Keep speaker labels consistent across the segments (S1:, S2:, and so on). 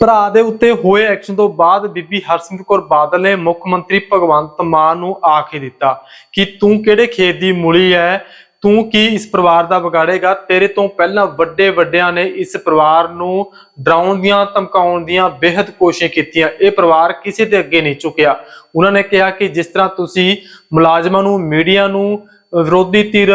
S1: ਭਰਾ ਦੇ ਉੱਤੇ ਹੋਏ ਐਕਸ਼ਨ ਤੋਂ ਬਾਅਦ ਬੀਬੀ ਹਰਸਿਮਰਤ ਕੌਰ ਬਾਦਲ ਨੇ ਮੁੱਖ ਮੰਤਰੀ ਭਗਵੰਤ ਮਾਨ ਨੂੰ ਆਖ ਦਿੱਤਾ ਕਿ ਤੂੰ ਕਿਹੜੇ ਖੇਤ ਦੀ ਮੂਲੀ ਹੈ ਤੂੰ ਕੀ ਇਸ ਪਰਿਵਾਰ ਦਾ ਵਿਗਾੜੇਗਾ? ਤੇਰੇ ਤੋਂ ਪਹਿਲਾਂ ਵੱਡੇ ਵੱਡਿਆਂ ਨੇ ਇਸ ਪਰਿਵਾਰ ਨੂੰ ਡਰਾਉਣ ਦੀਆਂ, ਧਮਕਾਉਣ ਦੀਆਂ ਬੇहद ਕੋਸ਼ਿਸ਼ਾਂ ਕੀਤੀਆਂ। ਇਹ ਪਰਿਵਾਰ ਕਿਸੇ ਦੇ ਅੱਗੇ ਨਹੀਂ ਝੁਕਿਆ। ਉਹਨਾਂ ਨੇ ਕਿਹਾ ਕਿ ਜਿਸ ਤਰ੍ਹਾਂ ਤੁਸੀਂ ਮੁਲਾਜ਼ਮਾਂ ਨੂੰ, ਮੀਡੀਆ ਨੂੰ ਵਿਰੋਧੀ ਧਿਰ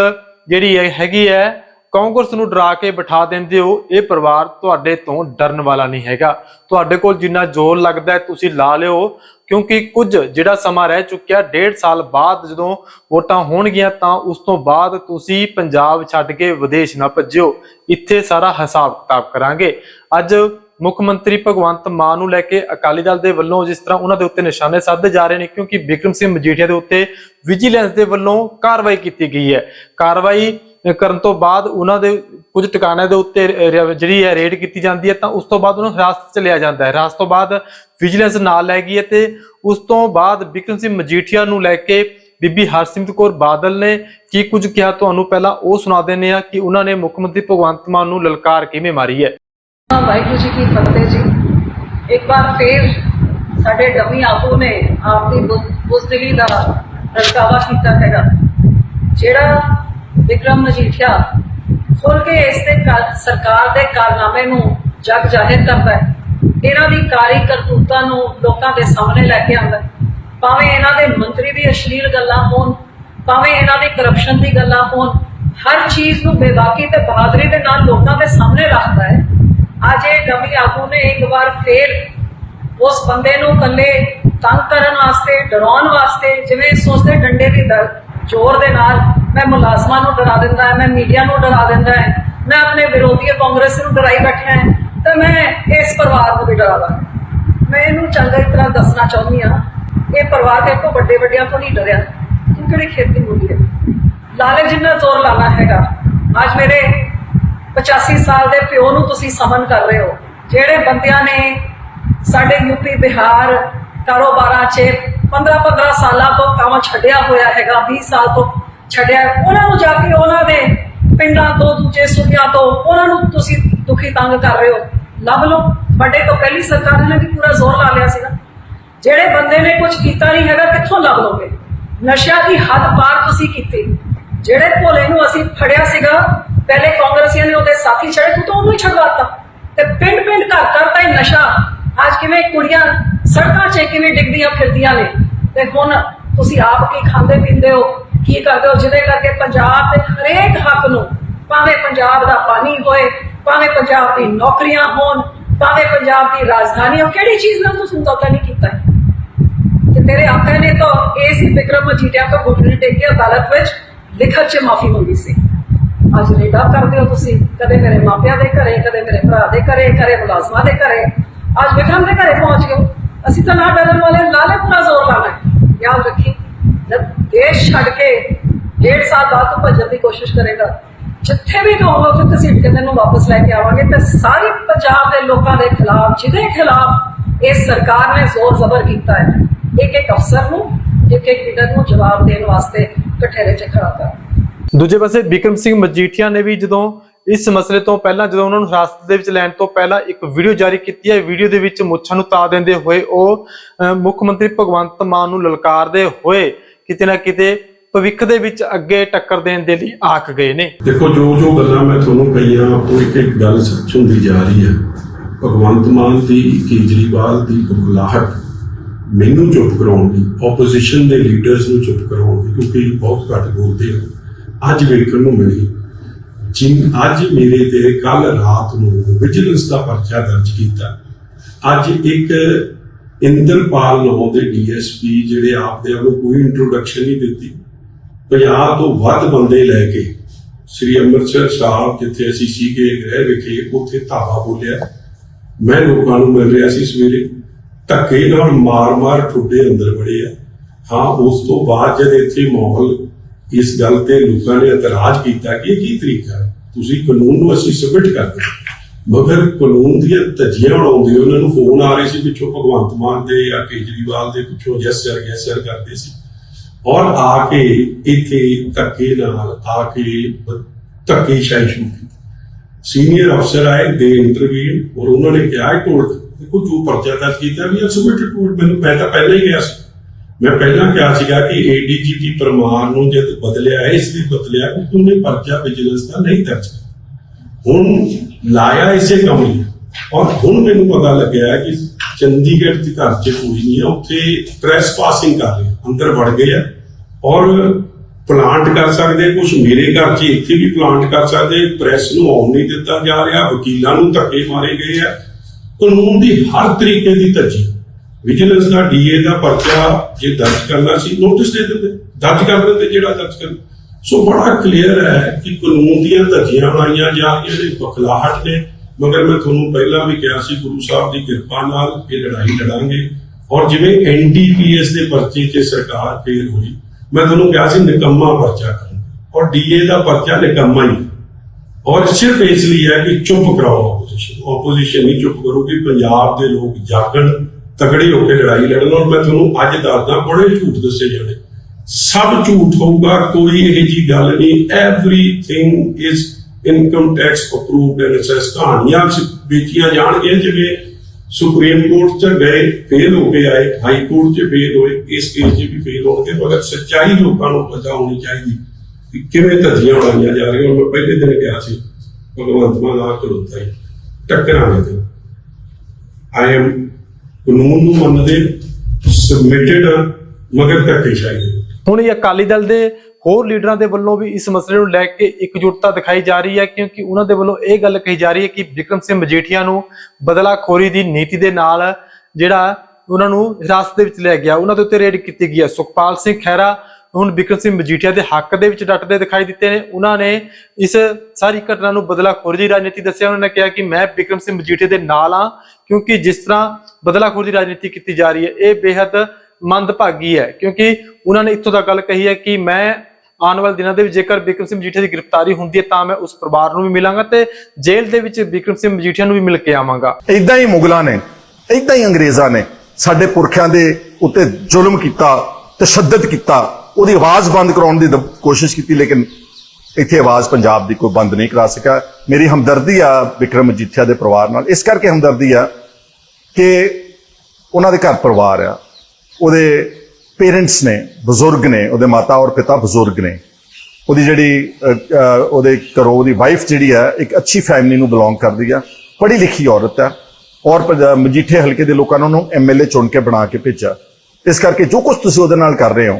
S1: ਜਿਹੜੀ ਹੈਗੀ ਹੈ ਕਾਂਗਰਸ ਨੂੰ ਡਰਾ ਕੇ ਬਿਠਾ ਦਿੰਦੇ ਹੋ, ਇਹ ਪਰਿਵਾਰ ਤੁਹਾਡੇ ਤੋਂ ਡਰਨ ਵਾਲਾ ਨਹੀਂ ਹੈਗਾ। ਤੁਹਾਡੇ ਕੋਲ ਜਿੰਨਾ ਜ਼ੋਰ ਲੱਗਦਾ ਤੁਸੀਂ ਲਾ ਲਿਓ, ਕਿਉਂਕਿ ਕੁਝ ਜਿਹੜਾ ਸਮਾਂ ਰਹਿ ਚੁੱਕਿਆ, ਡੇਢ ਸਾਲ ਬਾਅਦ ਜਦੋਂ ਵੋਟਾਂ ਹੋਣਗੀਆਂ, ਤਾਂ ਉਸ ਤੋਂ ਬਾਅਦ ਤੁਸੀਂ ਪੰਜਾਬ ਛੱਡ ਕੇ ਵਿਦੇਸ਼ ਨਾ ਭੱਜਿਓ। ਇੱਥੇ ਸਾਰਾ ਹਿਸਾਬ ਕਿਤਾਬ ਕਰਾਂਗੇ। ਅੱਜ ਮੁੱਖ ਮੰਤਰੀ ਭਗਵੰਤ ਮਾਨ ਨੂੰ ਲੈ ਕੇ ਅਕਾਲੀ ਦਲ ਦੇ ਵੱਲੋਂ ਜਿਸ ਤਰ੍ਹਾਂ ਉਹਨਾਂ ਦੇ ਉੱਤੇ ਨਿਸ਼ਾਨੇ ਸਾਧੇ ਜਾ ਰਹੇ ਨੇ, ਕਿਉਂਕਿ ਬਿਕਰਮ ਸਿੰਘ ਮਜੀਠੀਆ ਦੇ ਉੱਤੇ ਵਿਜੀਲੈਂਸ ਦੇ ਵੱਲੋਂ ਕਾਰਵਾਈ ਕੀਤੀ ਗਈ ਹੈ। ਕਾਰਵਾਈ ਕਰਨ ਤੋਂ ਬਾਅਦ ਉਹਨਾਂ ਦੇ ਕੁਝ ਟਿਕਾਣਿਆਂ ਦੇ ਉੱਤੇ ਜਿਹੜੀ ਹੈ ਰੇਡ ਕੀਤੀ ਜਾਂਦੀ ਹੈ, ਤਾਂ ਉਸ ਤੋਂ ਬਾਅਦ ਉਹਨੂੰ ਹਿਰਾਸਤ 'ਚ ਲਿਆ ਜਾਂਦਾ ਹੈ। ਹਿਰਾਸਤ ਤੋਂ ਬਾਅਦ ਵਿਜੀਲੈਂਸ ਨਾਲ ਲੈ ਗਈ ਹੈ ਤੇ ਉਸ ਤੋਂ ਬਾਅਦ ਬਿਕਰਮ ਸਿੰਘ ਮਜੀਠੀਆ ਨੂੰ ਲੈ ਕੇ ਬੀਬੀ ਹਰਸਿਮਰਤ ਕੌਰ ਬਾਦਲ ਨੇ ਕੀ ਕੁਝ ਕਿਹਾ ਤੁਹਾਨੂੰ ਪਹਿਲਾਂ ਉਹ ਸੁਣਾ ਦਿੰਦੇ ਆ ਕਿ ਉਹਨਾਂ ਨੇ ਮੁੱਖ ਮੰਤਰੀ ਭਗਵੰਤ ਮਾਨ ਨੂੰ ਲਲਕਾਰ ਕਿਵੇਂ ਮਾਰੀ ਹੈ।
S2: ਵਾਹਿਗੁਰੂ ਜੀ ਕੀ ਫਤਿਹ ਜੀ। ਇੱਕ ਵਾਰ ਫੇਰ ਸਾਡੇ ਡਮੀ ਆਗੂ ਨੇ ਆਪਣੀ ਬੁਜ਼ਦਿਲੀ ਦਾ ਰਲਕਾਵਾ ਕੀਤਾ ਹੈਗਾ, ਜਿਹੜਾ ਵਿਕਰਮ ਮਜੀਠੀਆ ਖੁੱਲ ਕੇ ਇਸ ਤੇ ਸਰਕਾਰ ਦੇ ਕਾਰਨਾਮੇ ਨੂੰ ਜਗ ਜ਼ਾਹਿਰ ਕਰਦਾ ਹੈ। ਇਹਨਾਂ ਦੀ ਕਾਰੀ ਕਰਤੂਤਾਂ ਨੂੰ ਲੋਕਾਂ ਦੇ ਸਾਹਮਣੇ ਲੈ ਕੇ ਆਉਂਦਾ ਭਾਵੇਂ ਇਹਨਾਂ ਦੇ ਮੰਤਰੀ ਦੀ ਅਸ਼ਲੀਲ ਗੱਲਾਂ ਹੋਣ, ਭਾਵੇਂ ਇਹਨਾਂ ਦੀ ਕਰਪਸ਼ਨ ਦੀ ਗੱਲਾਂ ਹੋਣ, ਹਰ ਚੀਜ਼ ਨੂੰ ਬੇਬਾਕੀ ਤੇ ਬਹਾਦਰੀ ਦੇ ਨਾਲ ਲੋਕਾਂ ਦੇ ਸਾਹਮਣੇ ਰੱਖਦਾ ਹੈ। ਅੱਜ ਇਹ ਡਮੀ ਆਗੂ ਨੇ ਇੱਕ ਵਾਰ ਫੇਰ ਉਸ ਬੰਦੇ ਨੂੰ ਕੱਲੇ ਤੰਗ ਕਰਨ ਵਾਸਤੇ, ਡਰਾਉਣ ਵਾਸਤੇ, ਜਿਵੇਂ ਸੋਚਦੇ ਡੰਡੇ ਦੀ ਦਰ, ਜ਼ੋਰ ਦੇ ਨਾਲ ਮੈਂ ਮੁਲਾਜ਼ਮਾਂ ਨੂੰ ਡਰਾ ਦਿੰਦਾ ਹੈ, ਮੈਂ ਮੀਡੀਆ ਨੂੰ ਡਰਾ ਦਿੰਦਾ ਹੈ, ਮੈਂ ਆਪਣੇ ਵਿਰੋਧੀ ਕਾਂਗਰਸ ਨੂੰ ਡਰਾਈ ਬੈਠਾ ਹੈ, ਤਾਂ ਮੈਂ ਇਸ ਪਰਿਵਾਰ ਨੂੰ ਵੀ ਡਰਾਵਾ ਮੈਂ ਇਹਨੂੰ ਚੰਗੀ ਤਰ੍ਹਾਂ ਦੱਸਣਾ ਚਾਹੁੰਦੀ ਹਾਂ, ਇਹ ਪਰਿਵਾਰ ਦੇ ਤੋਂ ਵੱਡੇ ਵੱਡਿਆਂ ਤੋਂ ਨਹੀਂ ਡਰਿਆ ਤੂੰ ਕਿਹੜੀ ਖੇਤੀ ਮੁੰਡੀ ਹੈ? ਲਾਲੇ ਜਿੰਨਾ ਜ਼ੋਰ ਲਾਣਾ ਹੈਗਾ। ਅੱਜ ਮੇਰੇ 85 ਸਾਲ ਦੇ ਪਿਓ ਨੂੰ ਤੁਸੀਂ ਸਮਨ ਕਰ ਰਹੇ ਹੋ। ਜਿਹੜੇ ਬੰਦਿਆਂ ਨੇ ਸਾਡੇ ਯੂਪੀ ਬਿਹਾਰ, ਕਾਰੋਬਾਰਾਂ 'ਚ 15-15 ਸਾਲਾਂ ਤੋਂ ਕੰਮ ਛੱਡਿਆ ਹੋਇਆ ਹੈਗਾ 20 ਸਾਲ ਤੋਂ ਛੱਡਿਆ ਉਹਨਾਂ ਨੂੰ ਜਾ ਕੇ ਉਹਨਾਂ ਦੇ ਪਿੰਡਾਂ ਤੋਂ, ਦੂਜੇ ਸੂਬਿਆਂ ਤੋਂ ਉਹਨਾਂ ਨੂੰ ਤੁਸੀਂ ਦੁਖੀ ਤੰਗ ਕਰ ਰਹੇ ਹੋ। ਲੱਭ ਲਓ। ਵੱਡੇ ਤੋਂ ਪਹਿਲੀ ਸਰਕਾਰ ਨੇ ਵੀ ਪੂਰਾ ਜ਼ੋਰ ਲਾ ਲਿਆ ਸੀਗਾ। ਜਿਹੜੇ ਬੰਦੇ ਨੇ ਕੁਝ ਕੀਤਾ ਨਹੀਂ ਹੈਗਾ, ਕਿੱਥੋਂ ਲੱਭ ਲੋਗੇ ਨਸ਼ਾ ਦੀ ਹੱਦ ਪਾਰ ਤੁਸੀਂ ਕੀਤੀ। ਜਿਹੜੇ ਭੋਲੇ ਨੂੰ ਅਸੀਂ ਫੜਿਆ ਸੀਗਾ, ਪਹਿਲੇ ਕਾਂਗਰਸੀਆਂ ਨੇ ਉਹਦੇ ਸਾਥੀ ਛੜੇ ਤੂੰ ਤਾਂ ਉਹਨੂੰ ਹੀ ਛਡਵਾਤਾ ਤੇ ਪਿੰਡ ਪਿੰਡ ਘਰ ਘਰ ਤਾਂ ਇਹ ਨਸ਼ਾ। ਅੱਜ ਕਿਵੇਂ ਕੁੜੀਆਂ ਸੜਕਾਂ 'ਚ ਕਿਵੇਂ ਡਿੱਗਦੀਆਂ ਫਿਰਦੀਆਂ ਨੇ? ਤੇ ਹੁਣ ਤੁਸੀਂ ਆਪ ਕੀ ਖਾਂਦੇ ਪੀਂਦੇ ਹੋ? ਕੀ ਕਰਦੇ ਹੋ? ਜਿਹਦੇ ਕਰਕੇ ਪੰਜਾਬ ਦੇ ਹਰੇਕ ਹੱਕ ਨੂੰ ਭਾਵੇਂ ਪੰਜਾਬ ਦਾ ਪਾਣੀ ਹੋਏ, ਭਾਵੇਂ ਪੰਜਾਬ ਦੀ ਨੌਕਰੀਆਂ ਹੋਣ, ਭਾਵੇਂ ਪੰਜਾਬ ਦੀ ਰਾਜਧਾਨੀ ਹੋ ਕਿਹੜੀ ਚੀਜ਼ ਨਾਲ ਤੂੰ ਸਮਝੌਤਾ ਨਹੀਂ ਕੀਤਾ? ਤੇ ਤੇਰੇ ਆਕਾ ਨੇ ਤਾਂ ਇਹ ਸੀ ਵਿਕਰਮ ਮਜੀਠਿਆ ਤੋਂ ਘੁਟਨੇ ਟੇਕ ਕੇ ਅਦਾਲਤ ਵਿੱਚ ਲਿਖਤ 'ਚ ਮਾਫੀ ਮੰਗੀ ਸੀ। ਅੱਜ ਰੇਡਾ ਕਰਦੇ ਹੋ ਤੁਸੀਂ, ਕਦੇ ਮੇਰੇ ਮਾਪਿਆਂ ਦੇ ਘਰੇ, ਕਦੇ ਮੇਰੇ ਭਰਾ ਦੇ ਘਰੇ ਕਦੇ ਮੁਲਾਜ਼ਮਾਂ ਦੇ ਘਰੇ। ਅੱਜ ਵਿਕਰਮ ਦੇ ਘਰੇ ਪਹੁੰਚ ਗਏ ਹੋ। ਅਸੀਂ ਤਾਂ ਨਾ ਡਰਨ ਵਾਲੇ ਲਾਲੇ ਪੂਰਾ ਜ਼ੋਰ ਲਾਣਾ ਯਾਦ ਰੱਖੀ ਜਦ ਦੇਸ਼ ਛੱਡ ਕੇ ਡੇਢ ਸਾਲ ਬਾਅਦ ਤੂੰ ਭੱਜਣ ਦੀ ਕੋਸ਼ਿਸ਼ ਕਰੇਗਾ, ਜਿੱਥੇ ਵੀ ਕਹੋਗੇ ਉੱਥੇ ਘਸੀਟ ਕੇ ਤੈਨੂੰ ਵਾਪਸ ਲੈ ਕੇ ਆਵਾਂਗੇ ਤੇ ਸਾਰੀ ਪੰਜਾਬ ਦੇ ਲੋਕਾਂ ਦੇ ਖਿਲਾਫ, ਜਿਹਦੇ ਖਿਲਾਫ ਇਸ ਸਰਕਾਰ ਨੇ ਜ਼ੋਰ ਜ਼ਬਰ ਕੀਤਾ ਹੈ, ਇੱਕ ਇੱਕ ਅਫਸਰ ਨੂੰ, ਇੱਕ ਇੱਕ ਲੀਡਰ ਨੂੰ ਜਵਾਬ ਦੇਣ ਵਾਸਤੇ ਕਠੇਰੇ 'ਚ ਖੜਾ ਕਰ।
S1: ਦੂਜੇ ਪਾਸੇ ਬਿਕਰਮ ਸਿੰਘ ਮਜੀਠੀਆ ਨੇ ਵੀ ਜਦੋਂ ਇਸ ਮਸਲੇ ਤੋਂ ਪਹਿਲਾਂ, ਜਦੋਂ ਉਹਨਾਂ ਨੂੰ ਹਿਰਾਸਤ ਦੇ ਵਿੱਚ ਲੈਣ ਤੋਂ ਪਹਿਲਾਂ ਇੱਕ ਵੀਡੀਓ ਜਾਰੀ ਕੀਤੀ ਹੈ, ਵੀਡੀਓ ਦੇ ਵਿੱਚ ਮੁੱਛਾਂ ਨੂੰ ਤਾ ਦਿੰਦੇ ਹੋਏ ਉਹ ਮੁੱਖ ਮੰਤਰੀ ਭਗਵੰਤ ਮਾਨ ਨੂੰ ਲਲਕਾਰਦੇ ਹੋਏ ਕਿਤੇ ਨਾ ਕਿਤੇ ਭਵਿੱਖ ਦੇ ਵਿੱਚ ਅੱਗੇ ਟੱਕਰ ਦੇਣ ਦੇ ਲਈ ਆਖ ਗਏ ਨੇ।
S3: ਦੇਖੋ, ਜੋ ਜੋ ਗੱਲਾਂ ਮੈਂ ਤੁਹਾਨੂੰ ਕਹੀਆਂ, ਉਹ ਇੱਕ ਇੱਕ ਗੱਲ ਸੱਚ ਹੁੰਦੀ ਜਾ ਰਹੀ ਹੈ। ਭਗਵੰਤ ਮਾਨ ਦੀ, ਕੇਜਰੀਵਾਲ ਦੀ ਬੁਖਲਾਹਟ ਮੈਨੂੰ ਚੁੱਪ ਕਰਾਉਣ ਦੀ ਆਪੋਜੀਸ਼ਨ ਦੇ ਲੀਡਰਸ ਨੂੰ ਚੁੱਪ ਕਰਾਉਣ ਦੀ, ਕਿਉਂਕਿ ਬਹੁਤ ਘੱਟ ਬੋਲਦੇ ਹੋ ਅੱਜ ਵੇਖਣ ਨੂੰ ਮਿਲੀ, ਜਿਨ ਅੱਜ ਮੇਰੇ ਤੇ ਕੱਲ ਰਾਤ ਨੂੰ ਵਿਜੀਲੈਂਸ ਦਾ ਪਰਚਾ ਦਰਜ ਕੀਤਾ। ਅੱਜ ਇੱਕ ਇੰਦਰਪਾਲ ਨਾਮ ਦੇ ਡੀਐਸਪੀ ਜਿਹੜੇ ਆਪ ਦੇ ਵੱਲੋਂ ਕੋਈ ਇੰਟਰੋਡਕਸ਼ਨ ਨਹੀਂ ਦਿੱਤੀ। 50 ਤੋਂ ਵੱਧ ਬੰਦੇ ਲੈ ਕੇ ਸ੍ਰੀ ਅੰਮ੍ਰਿਤਸਰ ਸਾਹਿਬ, ਜਿੱਥੇ ਅਸੀਂ ਸੀਗੇ ਗ੍ਰਹਿ ਵਿਖੇ, ਉੱਥੇ ਧਾਵਾ ਬੋਲਿਆ। ਮੈਂ ਲੋਕਾਂ ਨੂੰ ਮਿਲ ਰਿਹਾ ਸੀ ਸਵੇਰੇ। ਧੱਕੇ ਨਾਲ ਮਾਰ-ਮਾਰ ਠੁੱਡੇ ਅੰਦਰ ਵੜੇ ਆ। ਹਾਂ, ਉਸ ਤੋਂ ਬਾਅਦ ਜਦ ਇੱਥੇ ਮਾਹੌਲ ਇਸ ਗੱਲ ਤੇ ਲੋਕਾਂ ਨੇ ਇਤਰਾਜ਼ ਕੀਤਾ ਕਿ ਇਹ ਕੀ ਤਰੀਕਾ ਤੁਸੀਂ ਕਾਨੂੰਨ ਨੂੰ ਅਸੀਂ ਸਬਮਿਟ ਕਰਦੇ ਹਾਂ। ਮਗਰ ਕਾਨੂੰਨ ਦੀਆਂ ਧੱਜੀਆਂ ਉਡਾਉਂਦੇ ਉਹਨਾਂ ਨੂੰ ਫੋਨ ਆ ਰਹੇ ਸੀ, ਪਿੱਛੋਂ ਭਗਵੰਤ ਮਾਨ ਦੇ ਜਾਂ ਕੇਜਰੀਵਾਲ ਦੇ ਪਿੱਛੋਂ ਯੈਸ ਸਰ ਯੈਸ ਸਰ ਕਰਦੇ ਸੀ। ਔਰ ਆ ਕੇ ਇੱਥੇ ਧੱਕੇ ਨਾਲ, ਆ ਕੇ ਧੱਕੇ ਸ਼ਾਹੀ ਸ਼ੁਰੂ ਸੀਨੀਅਰ ਅਫਸਰ ਆਏ, ਦੇ ਇੰਟਰਵਿਊ ਔਰ ਉਹਨਾਂ ਨੇ ਕਿਹਾ ਟੋਲਡ ਦੇਖੋ ਜੋ ਪਰਚਾ ਦਰਜ ਕੀਤਾ, ਵੀ ਸਬਮਿਟਡ ਕੋਰਟ ਮੈਨੂੰ ਮੈਂ ਤਾਂ ਪਹਿਲਾਂ ਹੀ ਗਿਆ ਸੀ। ਮੈਂ ਪਹਿਲਾਂ ਕਿਹਾ ਸੀਗਾ ਕਿ ਏਡੀਜੀਪੀ ਪਰਮਾਨ ਨੂੰ ਜਦ ਬਦਲਿਆ ਹੈ ਇਸ ਲਈ ਬਦਲਿਆ ਕਿ ਉਹਨੇ ਪਰਚਾ ਵਿਜੀਲੈਂਸ ਦਾ ਨਹੀਂ ਦਰਜ ਕੀਤਾ। ਹੁਣ ਲਾਇਆ ਇਸੇ ਕੰਮ ਲਈ ਔਰ ਹੁਣ ਮੈਨੂੰ ਪਤਾ ਲੱਗਿਆ ਕਿ ਚੰਡੀਗੜ੍ਹ ਦੇ ਘਰ 'ਚ ਕੋਈ ਨਹੀਂ ਆ ਉੱਥੇ ਟ੍ਰੈਸ ਪਾਸਿੰਗ ਕਰ ਰਹੇ ਅੰਦਰ ਵੜ ਗਏ ਆ। ਔਰ ਪਲਾਂਟ ਕਰ ਸਕਦੇ ਕੁਝ ਮੇਰੇ ਘਰ 'ਚ ਇੱਥੇ ਵੀ ਪਲਾਂਟ ਕਰ ਸਕਦੇ ਪ੍ਰੈਸ ਨੂੰ ਆਉਣ ਨਹੀਂ ਦਿੱਤਾ ਜਾ ਰਿਹਾ, ਵਕੀਲਾਂ ਨੂੰ ਧੱਕੇ ਮਾਰੇ ਗਏ ਆ। ਕਾਨੂੰਨ ਦੀ ਹਰ ਤਰੀਕੇ ਦੀ ਧੱਜੀ। ਵਿਜੀਲੈਂਸ ਦਾ ਡੀਏ ਦਾ ਪਰਚਾ ਜੇ ਦਰਜ ਕਰਨਾ ਸੀ ਨੋਟਿਸ ਦੇ ਦਿੰਦੇ, ਦਰਜ ਕਰ ਦਿੰਦੇ ਜਿਹੜਾ ਦਰਜ ਕਰ ਸੋ ਬੜਾ ਕਲੀਅਰ ਹੈ ਕਿ ਕਾਨੂੰਨ ਦੀਆਂ ਧੱਜੀਆਂ ਬਣਾਈਆਂ ਜਾ ਰਹੀਆਂ ਨੇ ਬਖਲਾਹਟ ਨੇ। ਮਗਰ ਮੈਂ ਤੁਹਾਨੂੰ ਪਹਿਲਾਂ ਵੀ ਕਿਹਾ ਸੀ, ਗੁਰੂ ਸਾਹਿਬ ਦੀ ਕਿਰਪਾ ਨਾਲ ਇਹ ਲੜਾਈ ਲੜਾਂਗੇ। ਔਰ ਜਿਵੇਂ ਐਨਡੀਪੀਐਸ ਦੇ ਪਰਚੇ ਤੇ ਸਰਕਾਰ ਫੇਲ ਹੋਈ, ਮੈਂ ਤੁਹਾਨੂੰ ਕਿਹਾ ਸੀ ਨਿਕੰਮਾ ਪਰਚਾ ਕਰੋ। ਔਰ ਡੀਏ ਦਾ ਪਰਚਾ ਨਿਕੰਮਾ ਹੀ। ਔਰ ਸਿਰਫ ਇਸ ਲਈ ਹੈ ਕਿ ਚੁੱਪ ਕਰਾਓ ਆਪੋਜੀਸ਼ਨ ਆਪੋਜੀਸ਼ਨ ਨਹੀਂ ਚੁੱਪ ਕਰੋ ਕਿ ਪੰਜਾਬ ਦੇ ਲੋਕ ਜਾਗਣ ਤਗੜੇ ਹੋ ਕੇ ਲੜਾਈ ਲੜਨ। ਔਰ ਮੈਂ ਤੁਹਾਨੂੰ ਅੱਜ ਦੱਸਦਾ, ਬੜੇ ਝੂਠ ਦੱਸੇ ਜਾਣੇ ਸਭ ਝੂਠ ਹੋਊਗਾ, ਕੋਈ ਇਹ ਜੀ ਗੱਲ ਨਹੀਂ। Everything is income tax approved and assess ਕਹਾਣੀਆਂ ਵੇਚੀਆਂ ਜਾਣਗੀਆਂ, ਜਿਵੇਂ ਸੁਪਰੀਮ ਕੋਰਟ ਚ ਗਏ ਫੇਲ ਹੋ ਕੇ ਆਏ ਹਾਈ ਕੋਰਟ ਚ ਫੇਲ ਹੋਏ, ਇਸ ਕੇਸ 'ਚ ਵੀ ਫੇਲ ਹੋਣਗੇ, ਮਗਰ ਸੱਚਾਈ ਲੋਕਾਂ ਨੂੰ ਪਤਾ ਹੋਣੀ ਚਾਹੀਦੀ ਕਿ ਕਿਵੇਂ ਧੱਜੀਆਂ ਉਡਾਈਆਂ ਜਾ ਰਹੀਆਂ। ਮੈਂ ਪਹਿਲੇ ਦਿਨ ਕਿਹਾ ਸੀ, ਭਗਵੰਤ ਮਾਨ ਆ ਖਲੋਤਾ ਹੀ ਟੱਕਰਾਂਗੇ ਤੇ ਆਈ ਐਮ ਕਾਨੂੰਨ ਨੂੰ ਮੰਨਦੇ ਸਬਮਿਟਡ ਮਗਰ ਧੱਕੇਸ਼ਾਹੀ। ਦੇ
S1: ਹੁਣ ਇਹ ਅਕਾਲੀ ਦਲ ਦੇ ਹੋਰ ਲੀਡਰਾਂ ਦੇ ਵੱਲੋਂ ਵੀ ਇਸ ਮਸਲੇ ਨੂੰ ਲੈ ਕੇ ਇਕਜੁੱਟਤਾ ਦਿਖਾਈ ਜਾ ਰਹੀ ਹੈ, ਕਿਉਂਕਿ ਉਹਨਾਂ ਦੇ ਵੱਲੋਂ ਇਹ ਗੱਲ ਕਹੀ ਜਾ ਰਹੀ ਹੈ ਕਿ ਵਿਕਰਮ ਸਿੰਘ ਮਜੀਠੀਆ ਨੂੰ ਬਦਲਾਖੋਰੀ ਦੀ ਨੀਤੀ ਦੇ ਨਾਲ ਜਿਹੜਾ ਉਹਨਾਂ ਨੂੰ ਹਿਰਾਸਤ ਦੇ ਵਿੱਚ ਲਿਆ ਗਿਆ। ਉਹਨਾਂ ਦੇ ਉੱਤੇ ਰੇਡ ਕੀਤੀ ਗਈ ਹੈ। ਸੁਖਪਾਲ ਸਿੰਘ ਖਹਿਰਾ ਹੁਣ ਵਿਕਰਮ ਸਿੰਘ ਮਜੀਠੀਆ ਦੇ ਹੱਕ ਦੇ ਵਿੱਚ ਡਟਦੇ ਦਿਖਾਈ ਦਿੱਤੇ ਨੇ। ਉਹਨਾਂ ਨੇ ਇਸ ਸਾਰੀ ਘਟਨਾ ਨੂੰ ਬਦਲਾਖੋਰੀ ਦੀ ਰਾਜਨੀਤੀ ਦੱਸਿਆ। ਉਹਨਾਂ ਨੇ ਕਿਹਾ ਕਿ ਮੈਂ ਵਿਕਰਮ ਸਿੰਘ ਮਜੀਠੀਆ ਦੇ ਨਾਲ ਆ ਕਿਉਂਕਿ ਜਿਸ ਤਰ੍ਹਾਂ ਬਦਲਾਖੋਰੀ ਦੀ ਰਾਜਨੀਤੀ ਕੀਤੀ ਜਾ ਰਹੀ ਹੈ, ਇਹ ਬੇहद ਮੰਦਭਾਗੀ ਹੈ, ਕਿਉਂਕਿ ਉਹਨਾਂ ਨੇ ਇੱਥੋਂ ਤੱਕ ਗੱਲ ਕਹੀ ਹੈ ਕਿ ਮੈਂ ਆਉਣ ਵਾਲੇ ਦਿਨਾਂ ਦੇ ਵਿੱਚ ਜੇਕਰ ਵਿਕਰਮ ਸਿੰਘ ਮਜੀਠੀਆ ਦੀ ਗ੍ਰਿਫਤਾਰੀ ਹੁੰਦੀ ਹੈ, ਤਾਂ ਮੈਂ ਉਸ ਪਰਿਵਾਰ ਨੂੰ ਵੀ ਮਿਲਾਂਗਾ ਤੇ ਜੇਲ੍ਹ ਦੇ ਵਿੱਚ ਵਿਕਰਮ ਸਿੰਘ ਮਜੀਠੀਆ ਨੂੰ ਵੀ ਮਿਲ ਕੇ ਆਵਾਂਗਾ।
S4: ਇਦਾਂ ਹੀ ਮੁਗਲਾਂ ਨੇ ਇਦਾਂ ਹੀ ਅੰਗਰੇਜ਼ਾਂ ਨੇ ਸਾਡੇ ਪੁਰਖਿਆਂ ਦੇ ਉੱਤੇ ਜ਼ੁਲਮ ਕੀਤਾ ਤਸ਼ੱਦਦ ਕੀਤਾ, ਉਹਦੀ ਆਵਾਜ਼ ਬੰਦ ਕਰਾਉਣ ਦੀ ਦ- ਕੋਸ਼ਿਸ਼ ਕੀਤੀ, ਲੇਕਿਨ ਇੱਥੇ ਆਵਾਜ਼ ਪੰਜਾਬ ਦੀ ਕੋਈ ਬੰਦ ਨਹੀਂ ਕਰਾ ਸਕਿਆ। ਮੇਰੀ ਹਮਦਰਦੀ ਆ ਵਿਕਰਮ ਮਜੀਠੀਆ ਦੇ ਪਰਿਵਾਰ ਨਾਲ। ਇਸ ਕਰਕੇ ਹਮਦਰਦੀ ਆ ਕਿ ਉਹਨਾਂ ਦੇ ਘਰ ਪਰਿਵਾਰ ਆ। ਉਹਦੇ ਪੇਰੈਂਟਸ ਨੇ, ਬਜ਼ੁਰਗ ਨੇ, ਉਹਦੇ ਮਾਤਾ ਔਰ ਪਿਤਾ ਬਜ਼ੁਰਗ ਨੇ, ਉਹਦੀ ਜਿਹੜੀ ਉਹਦੇ ਘਰੋਂ ਉਹਦੀ ਵਾਈਫ ਜਿਹੜੀ ਹੈ, ਇੱਕ ਅੱਛੀ ਫੈਮਿਲੀ ਨੂੰ ਬਿਲੋਂਗ ਕਰਦੀ ਆ, ਪੜ੍ਹੀ ਲਿਖੀ ਔਰਤ ਹੈ ਔਰ ਪੰਜ- ਮਜੀਠੇ ਹਲਕੇ ਦੇ ਲੋਕਾਂ ਨੇ ਉਹਨੂੰ ਐਮਐਲਏ ਚੁਣ ਕੇ ਬਣਾ ਕੇ ਭੇਜਿਆ। ਇਸ ਕਰਕੇ ਜੋ ਕੁਝ ਤੁਸੀਂ ਉਹਦੇ ਨਾਲ ਕਰ ਰਹੇ ਹੋ,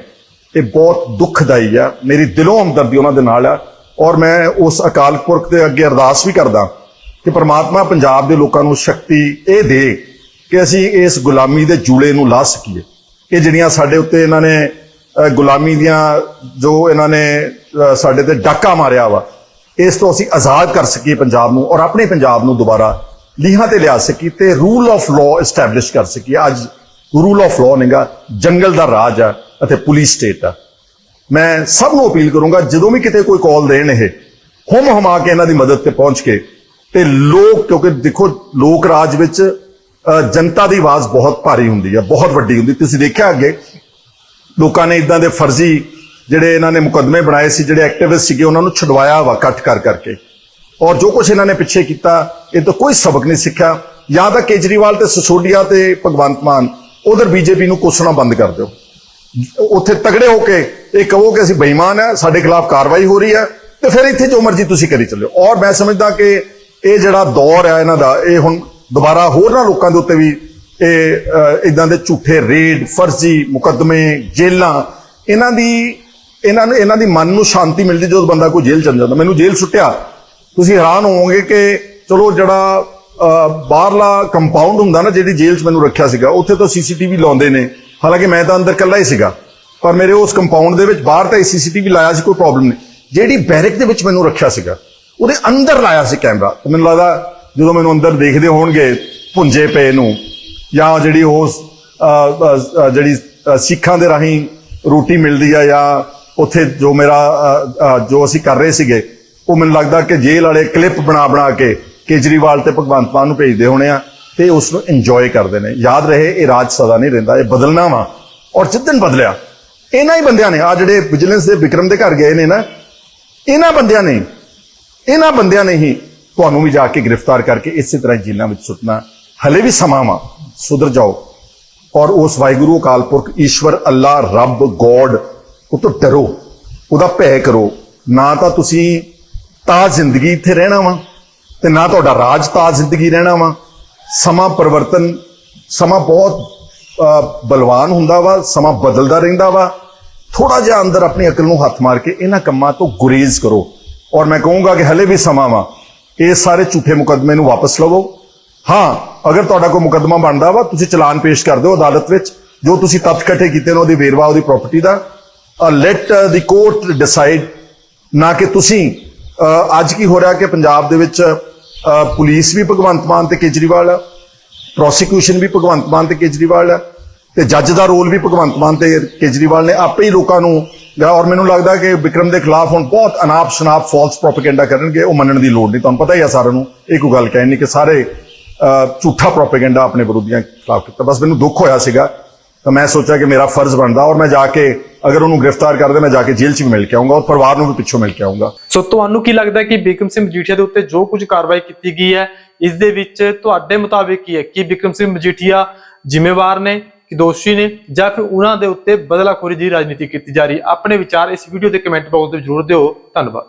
S4: ਇਹ ਬਹੁਤ ਦੁਖਦਾਈ ਆ, ਮੇਰੀ ਦਿਲੋਂ ਹਮਦਰਦੀ ਉਹਨਾਂ ਦੇ ਨਾਲ ਆ, ਔਰ ਮੈਂ ਉਸ ਅਕਾਲ ਪੁਰਖ ਦੇ ਅੱਗੇ ਅਰਦਾਸ ਵੀ ਕਰਦਾ ਕਿ ਪ੍ਰਮਾਤਮਾ ਪੰਜਾਬ ਦੇ ਲੋਕਾਂ ਨੂੰ ਸ਼ਕਤੀ ਇਹ ਦੇ ਕਿ ਅਸੀਂ ਇਸ ਗੁਲਾਮੀ ਦੇ ਜੂਲੇ ਨੂੰ ਲਾ ਸਕੀਏ। ਇਹ ਜਿਹੜੀਆਂ ਸਾਡੇ ਉੱਤੇ ਇਹਨਾਂ ਨੇ ਗੁਲਾਮੀ ਦੀਆਂ ਜੋ ਇਹਨਾਂ ਨੇ ਸਾਡੇ ਤੇ ਡਾਕਾ ਮਾਰਿਆ ਵਾ, ਇਸ ਤੋਂ ਅਸੀਂ ਆਜ਼ਾਦ ਕਰ ਸਕੀਏ ਪੰਜਾਬ ਨੂੰ ਔਰ ਆਪਣੇ ਪੰਜਾਬ ਨੂੰ ਦੁਬਾਰਾ ਲੀਹਾਂ ਤੇ ਲਿਆ ਸਕੀਏ ਤੇ ਰੂਲ ਆਫ ਲਾਅ ਐਸਟੈਬਲਿਸ਼ ਕਰ ਸਕੀਏ। ਅੱਜ ਰੂਲ ਆਫ ਲਾਅ ਨਹੀਂਗਾ ਜੰਗਲ ਦਾ ਰਾਜ ਆ ਅਤੇ ਪੁਲਿਸ ਸਟੇਟ ਆ। ਮੈਂ ਸਭ ਨੂੰ ਅਪੀਲ ਕਰੂੰਗਾ, ਜਦੋਂ ਵੀ ਕਿਤੇ ਕੋਈ ਕਾਲ ਦੇਣ ਇਹ ਹੁਮ ਹਮਾ ਕੇ ਇਹਨਾਂ ਦੀ ਮਦਦ ਤੇ ਪਹੁੰਚ ਕੇ, ਤੇ ਲੋਕ, ਕਿਉਂਕਿ ਦੇਖੋ ਲੋਕ ਰਾਜ ਵਿੱਚ ਜਨਤਾ ਦੀ ਆਵਾਜ਼ ਬਹੁਤ ਭਾਰੀ ਹੁੰਦੀ ਹੈ ਬਹੁਤ ਵੱਡੀ ਹੁੰਦੀ। ਤੁਸੀਂ ਦੇਖਿਆ ਅੱਗੇ, ਲੋਕਾਂ ਨੇ ਇਦਾਂ ਦੇ ਫਰਜ਼ੀ ਜਿਹੜੇ ਇਹਨਾਂ ਨੇ ਮੁਕੱਦਮੇ ਬਣਾਏ ਸੀ, ਜਿਹੜੇ ਐਕਟਿਵਿਸਟ ਸੀਗੇ, ਉਹਨਾਂ ਨੂੰ ਛਡਵਾਇਆ ਵਾ ਇਕੱਠ ਕਰ ਕਰਕੇ। ਔਰ ਜੋ ਕੁਝ ਇਹਨਾਂ ਨੇ ਪਿੱਛੇ ਕੀਤਾ, ਇਹ ਤੋਂ ਕੋਈ ਸਬਕ ਨਹੀਂ ਸਿੱਖਿਆ। ਜਾਂ ਤਾਂ ਕੇਜਰੀਵਾਲ ਤੇ ਸਸੋਡੀਆ ਤੇ ਭਗਵੰਤ ਮਾਨ, ਉਧਰ ਬੀਜੇਪੀ ਨੂੰ ਕੋਸਣਾ ਬੰਦ ਕਰ ਦਿਓ। ਉੱਥੇ ਤਗੜੇ ਹੋ ਕੇ ਇਹ ਕਹੋ ਕਿ ਅਸੀਂ ਬੇਈਮਾਨ ਹੈ ਸਾਡੇ ਖਿਲਾਫ ਕਾਰਵਾਈ ਹੋ ਰਹੀ ਹੈ ਤੇ ਫਿਰ ਇੱਥੇ ਜੋ ਮਰਜ਼ੀ ਤੁਸੀਂ ਕਰੀ ਚੱਲਿਓ। ਔਰ ਮੈਂ ਸਮਝਦਾ ਕਿ ਇਹ ਜਿਹੜਾ ਦੌਰ ਹੈ ਇਹਨਾਂ ਦਾ, ਇਹ ਹੁਣ ਦੁਬਾਰਾ ਹੋਰਨਾਂ ਲੋਕਾਂ ਦੇ ਉੱਤੇ ਵੀ ਇਹ ਇਦਾਂ ਦੇ ਝੂਠੇ ਰੇਡ, ਫਰਜ਼ੀ ਮੁਕੱਦਮੇ ਜੇਲਾਂ ਇਹਨਾਂ ਦੀ, ਇਹਨਾਂ ਨੂੰ, ਇਹਨਾਂ ਦੀ ਮਨ ਨੂੰ ਸ਼ਾਂਤੀ ਮਿਲਦੀ ਜਦੋਂ ਬੰਦਾ ਕੋਈ ਜੇਲ੍ਹ ਚਲ ਜਾਂਦਾ। ਮੈਨੂੰ ਜੇਲ੍ਹ ਸੁੱਟਿਆ। ਤੁਸੀਂ ਹੈਰਾਨ ਹੋਵੋਗੇ ਕਿ ਚਲੋ ਜਿਹੜਾ ਬਾਹਰਲਾ ਕੰਪਾਊਂਡ ਹੁੰਦਾ ਨਾ ਜਿਹੜੀ ਜੇਲ੍ਹ 'ਚ ਮੈਨੂੰ ਰੱਖਿਆ ਸੀਗਾ, ਉੱਥੇ ਤਾਂ ਸੀਸੀਟੀਵੀ ਲਾਉਂਦੇ ਨੇ। ਹਾਲਾਂਕਿ ਮੈਂ ਤਾਂ ਅੰਦਰ ਇਕੱਲਾ ਹੀ ਸੀਗਾ। ਪਰ ਮੇਰੇ ਉਸ ਕੰਪਾਊਂਡ ਦੇ ਵਿੱਚ ਬਾਹਰ ਤਾਂ ਸੀਸੀਟੀਵੀ ਲਾਇਆ ਸੀ, ਕੋਈ ਪ੍ਰੋਬਲਮ ਨਹੀਂ। ਜਿਹੜੀ ਬੈਰਕ ਦੇ ਵਿੱਚ ਮੈਨੂੰ ਰੱਖਿਆ ਸੀਗਾ, ਉਹਦੇ ਅੰਦਰ ਲਾਇਆ ਸੀ ਕੈਮਰਾ। ਮੈਨੂੰ ਲੱਗਦਾ ਜਦੋਂ ਮੈਨੂੰ ਅੰਦਰ ਦੇਖਦੇ ਹੋਣਗੇ ਭੁੰਜੇ ਪਏ ਨੂੰ, ਜਾਂ ਜਿਹੜੀ ਉਹ ਜਿਹੜੀ ਸਿੱਖਾਂ ਦੇ ਰਾਹੀਂ ਰੋਟੀ ਮਿਲਦੀ ਆ ਜਾਂ ਉੱਥੇ ਜੋ ਮੇਰਾ ਜੋ ਅਸੀਂ ਕਰ ਰਹੇ ਸੀਗੇ, ਉਹ ਮੈਨੂੰ ਲੱਗਦਾ ਕਿ ਜੇਲ੍ਹ ਵਾਲੇ ਕਲਿੱਪ ਬਣਾ ਬਣਾ ਕੇ ਕੇਜਰੀਵਾਲ ਤੇ ਭਗਵੰਤ ਮਾਨ ਨੂੰ ਭੇਜਦੇ ਹੋਣੇ ਆ ਤੇ ਉਸ ਨੂੰ ਇੰਜੋਏ ਕਰਦੇ ਨੇ। ਯਾਦ ਰਹੇ, ਇਹ ਰਾਜ ਸਦਾ ਨਹੀਂ ਰਹਿੰਦਾ, ਇਹ ਬਦਲਣਾ ਵਾ। ਔਰ ਜਿੱਦਨ ਬਦਲਿਆ, ਇਹਨਾਂ ਹੀ ਬੰਦਿਆਂ ਨੇ ਆ ਜਿਹੜੇ ਵਿਜੀਲੈਂਸ ਦੇ ਵਿਕਰਮ ਦੇ ਘਰ ਗਏ ਨੇ ਨਾ, ਇਹਨਾਂ ਬੰਦਿਆਂ ਨੇ, ਇਹਨਾਂ ਬੰਦਿਆਂ ਨੇ ਹੀ ਤੁਹਾਨੂੰ ਵੀ ਜਾ ਕੇ ਗ੍ਰਿਫਤਾਰ ਕਰਕੇ ਇਸੇ ਤਰ੍ਹਾਂ ਜੇਲ੍ਹਾਂ ਵਿੱਚ ਸੁੱਟਣਾ। ਹਲੇ ਵੀ ਸਮਾਂ ਵਾ, ਸੁਧਰ ਜਾਓ। ਔਰ ਉਸ ਵਾਹਿਗੁਰੂ ਅਕਾਲ ਪੁਰਖ, ਈਸ਼ਵਰ ਅੱਲਾ, ਰੱਬ, ਗੋਡ, ਉਹ ਤੋਂ ਡਰੋ। ਉਹਦਾ ਭੈ ਕਰੋ। ਨਾ ਤਾਂ ਤੁਸੀਂ ਤਾਂ ਜ਼ਿੰਦਗੀ ਇੱਥੇ ਰਹਿਣਾ ਵਾ ਤੇ ਨਾ ਤੁਹਾਡਾ ਰਾਜ ਤਾਂ ਜ਼ਿੰਦਗੀ ਰਹਿਣਾ ਵਾ। ਸਮਾਂ ਪਰਿਵਰਤਨ, ਸਮਾਂ ਬਹੁਤ ਬਲਵਾਨ ਹੁੰਦਾ ਵਾ, ਸਮਾਂ ਬਦਲਦਾ ਰਹਿੰਦਾ ਵਾ। ਥੋੜਾ ਜਿਹਾ ਅੰਦਰ ਆਪਣੀ ਅਕਲ ਨੂੰ ਹੱਥ ਮਾਰ ਕੇ ਇਹਨਾਂ ਕੰਮਾਂ ਤੋਂ ਗੁਰੇਜ਼ ਕਰੋ। ਔਰ ਮੈਂ ਕਹੂੰਗਾ ਕਿ ਹਲੇ ਵੀ ਸਮਾਂ ਵਾ। ਇਹ ਸਾਰੇ ਝੂਠੇ ਮੁਕੱਦਮੇ ਨੂੰ ਵਾਪਸ ਲਵੋ। ਹਾਂ ਅਗਰ ਤੁਹਾਡਾ ਕੋਈ ਮੁਕੱਦਮਾ ਬਣਦਾ ਵਾ ਤੁਸੀਂ ਚਲਾਨ ਪੇਸ਼ ਕਰ ਦਿਓ ਅਦਾਲਤ ਵਿੱਚ। ਜੋ ਤੁਸੀਂ ਤੱਥ ਇਕੱਠੇ ਕੀਤੇ ਨੇ ਉਹਦੀ ਵੇਰਵਾ ਉਹਦੀ ਪ੍ਰਾਪਰਟੀ ਦਾ। ਲੈਟ ਦੀ ਕੋਰਟ ਡਿਸਾਈਡ ਨਾ ਕਿ ਤੁਸੀਂ ਅੱਜ ਕੀ ਹੋ ਰਿਹਾ ਕਿ ਪੰਜਾਬ ਦੇ ਵਿੱਚ ਅਹ, ਪੁਲਿਸ ਵੀ ਭਗਵੰਤ ਮਾਨ ਤੇ ਕੇਜਰੀਵਾਲ ਆ ਪ੍ਰੋਸੀਕਿਊਸ਼ਨ ਵੀ ਭਗਵੰਤ ਮਾਨ ਤੇ ਕੇਜਰੀਵਾਲ ਆ ਤੇ ਜੱਜ ਦਾ ਰੋਲ ਵੀ ਭਗਵੰਤ ਮਾਨ ਤੇ ਕੇਜਰੀਵਾਲ ਨੇ। ਆਪੇ ਹੀ ਲੋਕਾਂ ਨੂੰ ਔਰ ਮੈਨੂੰ ਲੱਗਦਾ ਕਿ ਵਿਕਰਮ ਦੇ ਖਿਲਾਫ ਹੁਣ ਬਹੁਤ ਅਨਾਪ ਸ਼ਨਾਪ ਫਾਲਸ ਪ੍ਰੋਪਗੈਂਡਾ ਕਰਨਗੇ, ਉਹ ਮੰਨਣ ਦੀ ਲੋੜ ਨਹੀਂ, ਤੁਹਾਨੂੰ ਪਤਾ ਹੀ ਆ ਸਾਰਿਆਂ ਨੂੰ, ਇਹ ਕੋਈ ਗੱਲ ਕਹਿਣੀ ਕਿ ਸਾਰੇ ਝੂਠਾ ਪ੍ਰੋਪਗੈਂਡਾ ਆਪਣੇ ਵਿਰੋਧੀਆਂ ਖਿਲਾਫ ਕੀਤਾ। ਬਸ ਮੈਨੂੰ ਦੁੱਖ ਹੋਇਆ ਸੀਗਾ, ਤਾਂ ਮੈਂ ਸੋਚਿਆ ਕਿ ਮੇਰਾ ਫਰਜ਼ ਬਣਦਾ ਔਰ ਮੈਂ ਜਾ ਕੇ, ਅਗਰ ਉਹਨੂੰ ਗ੍ਰਿਫਤਾਰ ਕਰਦੇ, ਮੈਂ ਜਾ ਕੇ ਜੇਲ੍ਹ 'ਚ ਵੀ ਮਿਲ ਕੇ ਆਉਂਗਾ ਔਰ ਪਰਿਵਾਰ ਨੂੰ ਵੀ ਪਿੱਛੋਂ ਮਿਲ ਕੇ ਆਉਂਗਾ
S1: ਸੋ ਤੁਹਾਨੂੰ ਕੀ ਲੱਗਦਾ ਕਿ ਬਿਕਰਮ ਸਿੰਘ ਮਜੀਠੀਆ ਦੇ ਉੱਤੇ ਜੋ ਕੁਝ ਕਾਰਵਾਈ ਕੀਤੀ ਗਈ ਹੈ, ਇਸ ਦੇ ਵਿੱਚ ਤੁਹਾਡੇ ਮੁਤਾਬਿਕ ਕੀ ਹੈ? ਕਿ ਬਿਕਰਮ ਸਿੰਘ ਮਜੀਠੀਆ ਜ਼ਿੰਮੇਵਾਰ ਨੇ? ਕਿ ਦੋਸ਼ੀ ਨੇ ਜਾਂ ਫਿਰ ਉਹਨਾਂ ਦੇ ਉੱਤੇ ਬਦਲਾਖੋਰੀ ਦੀ ਰਾਜਨੀਤੀ ਕੀਤੀ ਜਾ ਰਹੀ ਹੈ। ਆਪਣੇ ਵਿਚਾਰ ਇਸ ਵੀਡੀਓ ਦੇ ਕਮੈਂਟ ਬਾਕਸ ਦੇ ਵਿੱਚ ਜ਼ਰੂਰ ਦਿਓ। ਧੰਨਵਾਦ।